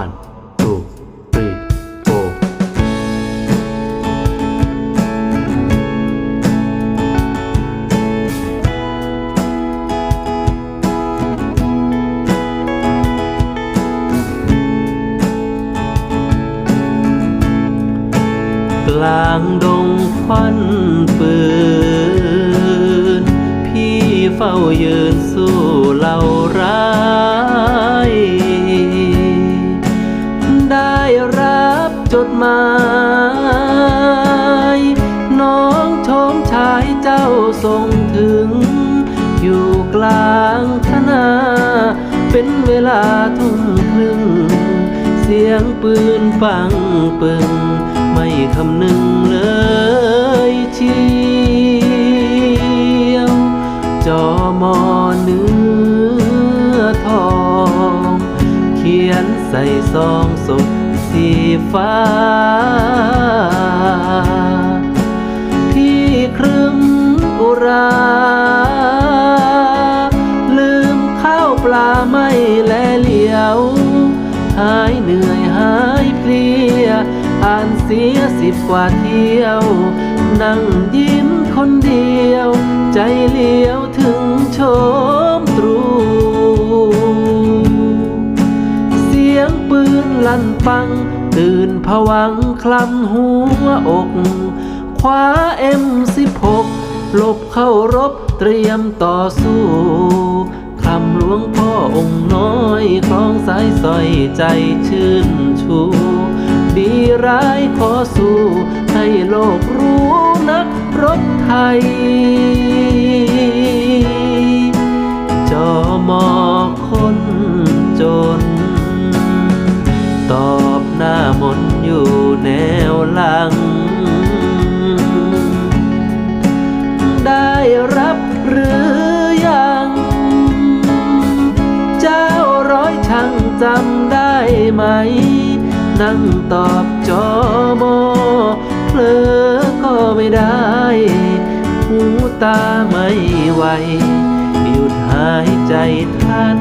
one two three four กลางดงควันปืน พี่เฝ้ายืนสู้เหล่าร้า รับจดหมาย น้องชมชายเจ้าส่งถึง อยู่กลางทนา เป็นเวลาทุ่มครึ่ง เสียงปืนปังปึง ไม่คำนึงเลยเชียวจอมอเนื้อทอง เขียนใส่ซองสด ฟ้าพี่ครึมอุรา ลืมข้าวปลาไม่แลเหลียว หายเหนื่อยหายเพลีย อ่านเสียสิบกว่าเที่ยว นั่งยิ้มคนเดียว ใจเลี้ยวถึง ผวังคลำหัวอกคว้าเอ็มสิบหกลบเข้ารบเตรียมต่อสู้คำหลวงพ่อองค์น้อยคล้องสายสร้อยใจชื่นชู ดีร้ายขอสู้ ให้โลกรู้นักรบไทย จอมอคนจน หลัง ได้รับหรือยัง เจ้าร้อยช่างจำได้ไหม นั่งตอบจอมอเพลอก็ไม่ได้ หูตาไม่ไหวหยุดหายใจทัน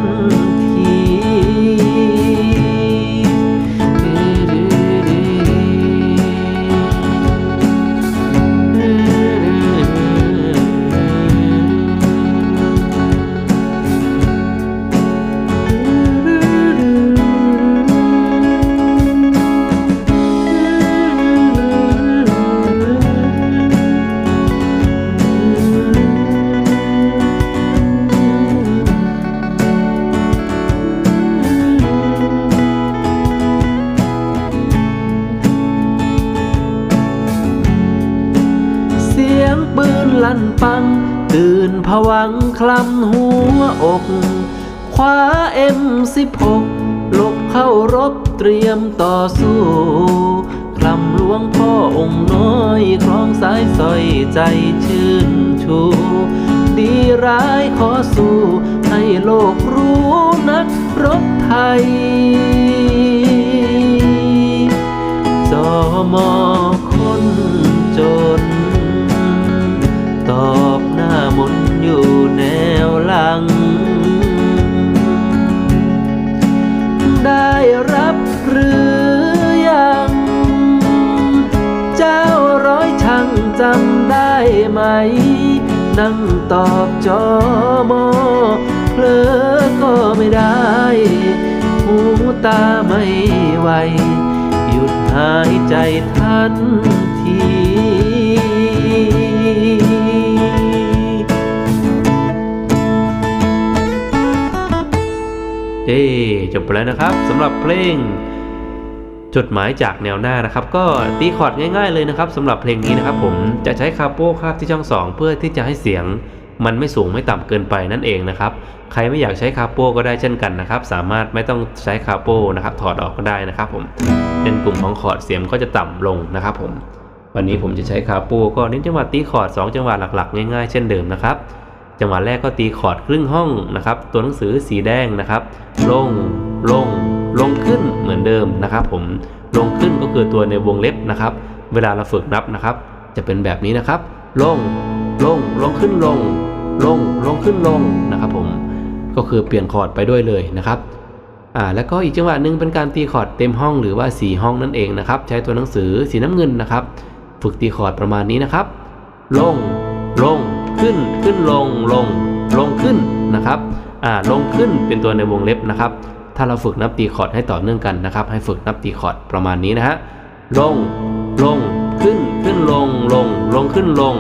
วังคลำหัวอกคว้าเอ็มสิบหกลบเข้ารบเตรียมต่อสู้คลำหลวงพ่อองค์น้อยคล้องสายสร้อยใจชื่นชู ดีร้ายขอสู้ ให้โลกรู้นักรบไทยำได้ไหม นั่งตอบจอมอเพลอก็ไม่ได้ หูตาไม่ไหว หยุดหายใจทันทีเอ้จบไปแล้วนะครับสำหรับเพลง จดหมายจากแนวหน้านะครับ ก็ตีคอร์ดง่ายๆเลยนะครับสำหรับเพลงนี้นะครับผมจะใช้คาโป้คาบที่ช่อง 2 เพื่อที่จะให้เสียง มันไม่สูงไม่ต่ำเกินไปนั่นเองนะครับใครไม่อยากใช้คาโป้ก็ได้เช่นกันนะครับ สามารถไม่ต้องใช้คาโป้นะครับถอดออกก็ได้นะครับผมเป็นกลุ่มของคอร์ดเสียงก็จะต่ำลงนะครับผมวันนี้ผมจะใช้คาโป้ก็เน้นจังหวะตีคอร์ด2จังหวะหลักๆ ง่ายๆ เช่นเดิมนะครับจังหวะแรกก็ตีคอร์ดครึ่งห้องนะครับตัวหนังสือสีแดงนะครับลงลง ลงขึ้นเหมือนเดิมนะครับ ผมลงขึ้นก็คือตัวในวงเล็บนะครับ เวลาเราฝึกนับนะครับ จะเป็นแบบนี้นะครับ ลงลงลงขึ้นลง ลงลงขึ้นลงนะครับ ผมก็คือเปลี่ยนคอร์ดไปด้วยเลยนะครับอ่าแล้วก็อีกจังหวะหนึ่งเป็นการตีคอร์ดเต็มห้องหรือว่า 4 ห้องนั่นเองนะครับ ใช้ตัวหนังสือสีน้ำเงินนะครับ ฝึกตีคอร์ดประมาณนี้นะครับ ลงลงขึ้นขึ้นลงลงลงขึ้นนะครับอ่าลงขึ้นเป็นตัวในวงเล็บนะครับ ถ้าเราฝึกนับตีคอร์ดให้ต่อเนื่องกันนะครับ ให้ฝึกนับตีคอร์ดประมาณนี้นะฮะลง ลง ขึ้น ขึ้นลง ลง ลงขึ้นลง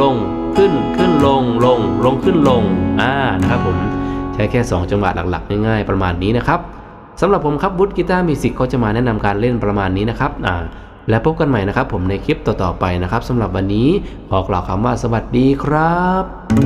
ลง ขึ้น ขึ้นลง ลง ลงขึ้นลง อ่า นะครับผม ใช้แค่ 2 จังหวะหลักๆ ง่ายๆ ประมาณนี้นะครับสำหรับผมครับวุฒิกีตาร์มิวสิกก็จะมาแนะนำการเล่นประมาณนี้นะครับ อ่า และพบกันใหม่นะครับ ผมในคลิปต่อๆไปนะครับสำหรับวันนี้ขอกล่าวคำว่าสวัสดีครับ